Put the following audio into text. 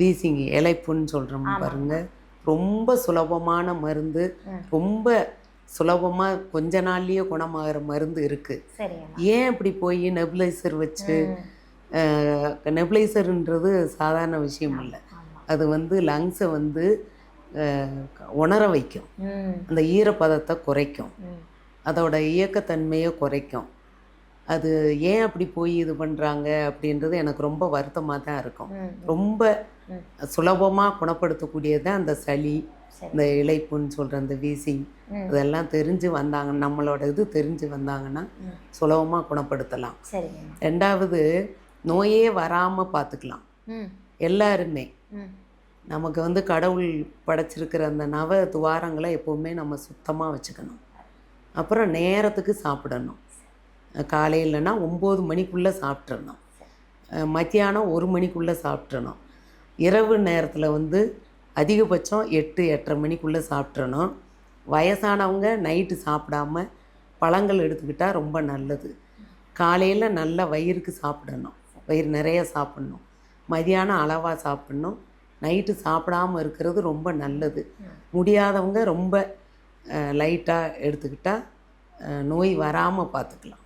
Wheezing இலைப்புன்னு சொல்கிறோம் பாருங்க. ரொம்ப சுலபமான மருந்து ரொம்ப சுலபமாக கொஞ்ச நாள்லயே குணமாகிற மருந்து இருக்குது ஏன் இப்படி போய் நெபுலைசர் வச்சு நெபுலைசர்ன்றது சாதாரண விஷயம் இல்லை. அது வந்து லங்ஸை வந்து உணர வைக்கும். அந்த ஈரப்பதத்தை குறைக்கும். அதோட இயக்கத்தன்மையை குறைக்கும். அது ஏன் அப்படி போய் இது பண்ணுறாங்க அப்படின்றது எனக்கு ரொம்ப வருத்தமாக தான் இருக்கும். ரொம்ப. சுலபமாக குணப்படுத்தக்கூடியது அந்த சளி இந்த இலைப்புன்னு சொல்கிற அந்த வீசிங். இதெல்லாம் தெரிஞ்சு வந்தாங்க நம்மளோட இது தெரிஞ்சு வந்தாங்கன்னா. சுலபமாக குணப்படுத்தலாம். ரெண்டாவது நோயே வராமல் பார்த்துக்கலாம் எல்லாருமே. நமக்கு வந்து கடவுள் படைச்சிருக்கிற அந்த நவ துவாரங்களை எப்போவுமே நம்ம சுத்தமாக வச்சுக்கணும். அப்புறம் நேரத்துக்கு சாப்பிடணும். காலையிலனா ஒம்பது மணிக்குள்ளே சாப்பிட்றணும் மத்தியானம் ஒரு மணிக்குள்ளே சாப்பிட்றணும் இரவு நேரத்தில் வந்து அதிகபட்சம் எட்டு எட்டரை மணிக்குள்ளே சாப்பிட்றணும் வயசானவங்க நைட்டு சாப்பிடாம பழங்கள் எடுத்துக்கிட்டால் ரொம்ப நல்லது. காலையில் நல்லா வயிறுக்கு சாப்பிடணும். வயிறு நிறைய சாப்பிட்ணும். மதியானம் அளவாக சாப்பிடணும். நைட்டு சாப்பிடாம இருக்கிறது ரொம்ப நல்லது. முடியாதவங்க ரொம்ப லைட்டாக எடுத்துக்கிட்டால் நோய் வராமல் பார்த்துக்கலாம்.